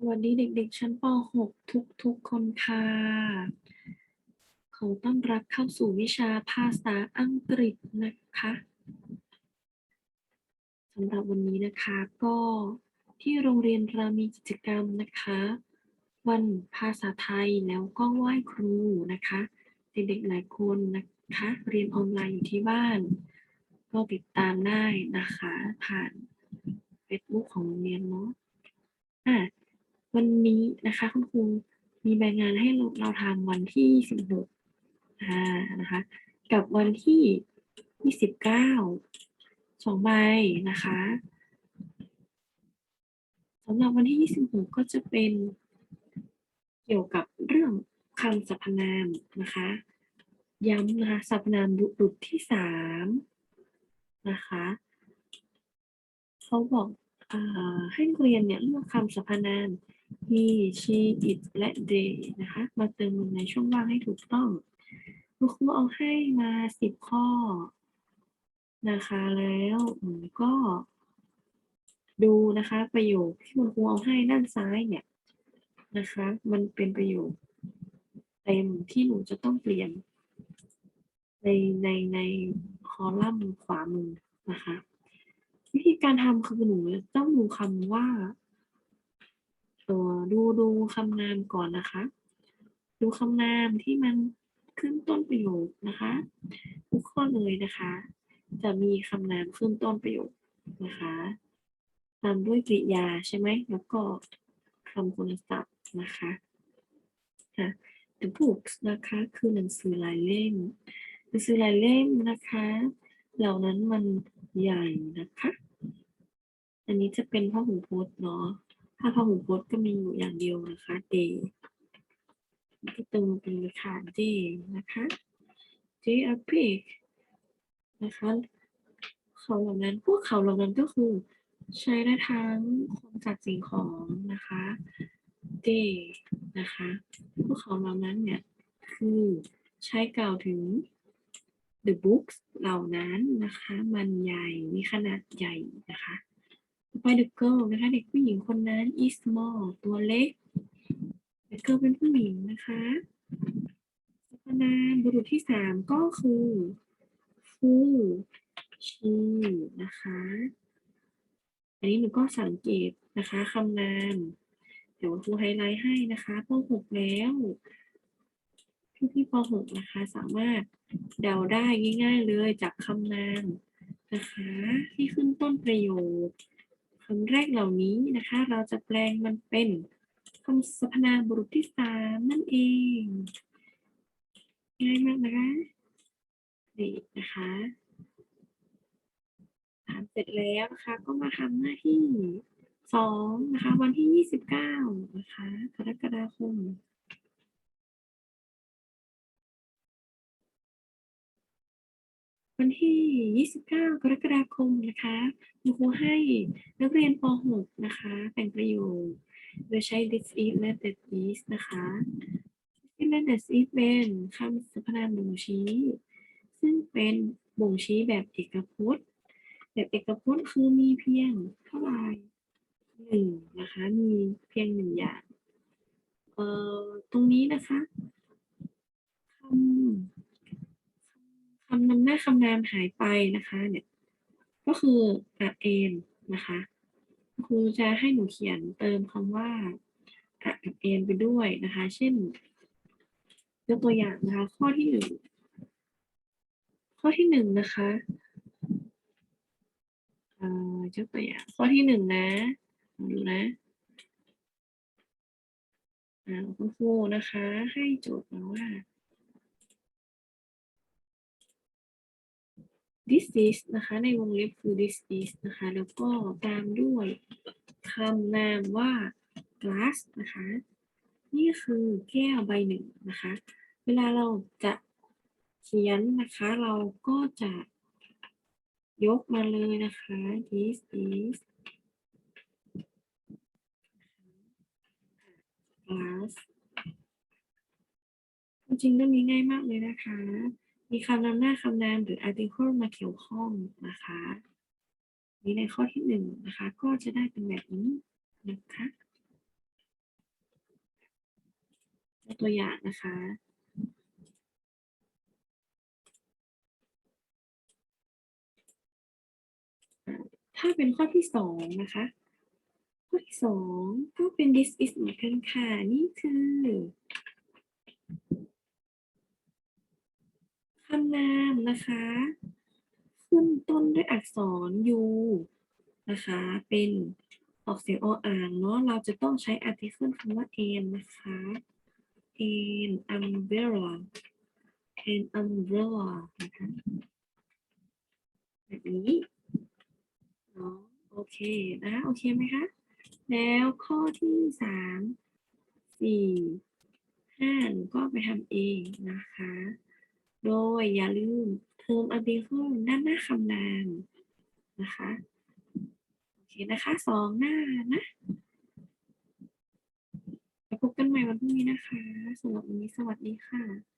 สวัสดีเด็กๆ ชั้นป .6 ทุกๆ คนค่ะ ขอต้อนรับเข้าสู่วิชาภาษาอังกฤษนะคะสำหรับวันนี้นะคะก็ที่โรงเรียนเรามีกิจกรรมนะคะ วันภาษาไทยแล้วก็ไหว้ครูนะคะ เด็กๆหลายคนนะคะ เรียนออนไลน์อยู่ที่บ้าน ก็ติดตามได้นะคะ ผ่าน Facebook ของโรงเรียนเนาะอะ วันนี้นะคะคุณครูมีใบงานให้เราเราทำวันที่26อ่านะคะกับวันที่29สองใบนะคะสำหรับวันที่26ก็จะเป็นเกี่ยวกับเรื่องคำสรรพนามนะคะ ย้ำนะคะสรรพนามบุรุษที่สามนะคะเขาบอกอให้นักเรียนเนี่ยเลือกคำสรรพนาม he she it และ they นะคะ มาเติมลงในช่องว่างให้ถูกต้องคุณครูเอาให้มาสิบข้อ นะคะ แล้วหนูก็ดูนะคะ ประโยคที่คุณครูเอาให้ด้านซ้ายเนี่ยนะคะ มันเป็นประโยคเต็มที่หนูจะต้องเปลี่ยน ในในในคอลัมน์ขวามือนะคะ วิธีการทำคือหนูต้องดูคำว่า ตัวดูดูคำนามก่อนนะคะ ดูคำนามที่มันขึ้นต้นประโยคนะคะ ทุกข้อเลยนะคะ จะมีคำนามขึ้นต้นประโยคนะคะตามด้วยกริยาใช่ไหมแล้วก็คำคุณศัพท์นะคะค่ะ The books นะคะคือหนังสือหลายเล่มหนังสือหลายเล่มนะคะ เหล่านั้นมันใหญ่นะคะ อันนี้จะเป็นพ่อหูพจน์เนาะ ถ้าพหูพจน์ก็มีอยู่อย่างเดียวนะคะ day ก็เติมเป็นเลยค่ะ day นะคะ they are big นะคะเขาเหล่านั้นพวกเขาเหล่านั้นก็คือใช้ได้ทั้งคนจัดสิ่งของนะคะ they นะคะ พวกเขาเหล่านั้นเนี่ยคือใช้กล่าวถึง the books เหล่านั้นนะคะ มันใหญ่มีขนาดใหญ่นะคะ ไป the girl นะคะเด็กผู้หญิงคนนั้น is small ตัวเล็ก the girl เป็นผู้หญิงนะคะสรรพนามบุรุษที่สามก็คือ who she นะคะ อันนี้หนูก็สังเกตนะคะคำนาม เดี๋ยวครูไฮไลท์ให้นะคะป .6 แล้วพี่พี่ป .6 นะคะ สามารถเดาได้ง่าย ๆ เลยจากคำนามนะคะ ที่ขึ้นต้นประโยค คำแรกเหล่านี้นะคะ เราจะแปลงมันเป็นคำสรรพนามบุรุษที่สามนั่นเองง่ายมากนะคะนี่นะคะถามเสร็จแล้วนะคะ ก็มาทำหน้าที่สองนะคะ วันที่ยี่สิบเก้านะคะกรกฎาคม วันที่ 29 กรกฎาคมนะคะคุณครูให้นักเรียนป .6 นะคะ แต่งประโยคโดยใช้ this is และ that is นะคะ this is และ that is เป็นคำสรรพนามบ่งชี้ ซึ่งเป็นบ่งชี้แบบเอกพจน์ แบบเอกพจน์คือมีเพียงเท่าไหร่หนึ่งนะคะ มีเพียงหนึ่งอย่าง เอ่อ ตรงนี้นะคะคำคำ นำหน้าคำนามหายไปนะคะเนี่ยก็คืออะเอนนะคะครูจะให้หนูเขียนเติมคำว่าอะกับเอนไปด้วยนะคะ เช่นยกตัวอย่างนะคะ ข้อที่หนึ่งข้อที่หนึ่งนะคะเอ่อยกตัวอย่างข้อที่หนึ่งนะดูนะอ่าคุณครูนะคะ ให้โจทย์มาว่า this is นะคะ ในวงเล็บคือ this is นะคะ แล้วก็ตามด้วยคำนามว่า glass นะคะ นี่คือแก้วใบหนึ่งนะคะ เวลาเราจะเขียนนะคะ เราก็จะยกมาเลยนะคะ this is glass จริงๆเรื่องนี้ง่ายมากเลยนะคะ มีคำนำหน้าคำนามหรือ article มาเกี่ยวข้องนะคะ นี่ในข้อที่หนึ่งนะคะ ก็จะได้เป็นแบบนี้นะคะตัวอย่างนะคะถ้าเป็นข้อที่สองนะคะ ข้อที่สองก็เป็น this is เหมือนกันค่ะ นี่คือ คำนามนะคะ ขึ้นต้นด้วยอักษร u นะคะ เป็นออกเสียงออ่างเนาะ เราจะต้องใช้ article คำว่า an นะคะ an umbrella an umbrella นะคะแบบนี้เนาะโอเคนะโอเคไหมคะ แล้วข้อที่สามสี่ห้านก็ไปทำเองนะคะ โดยอย่าลืมเติม article ด้านหน้าคำนามนะคะโอเคนะคะสองหน้านะพบกันใหม่วันพรุ่งนี้นะคะสำหรับวันนี้สวัสดีค่ะ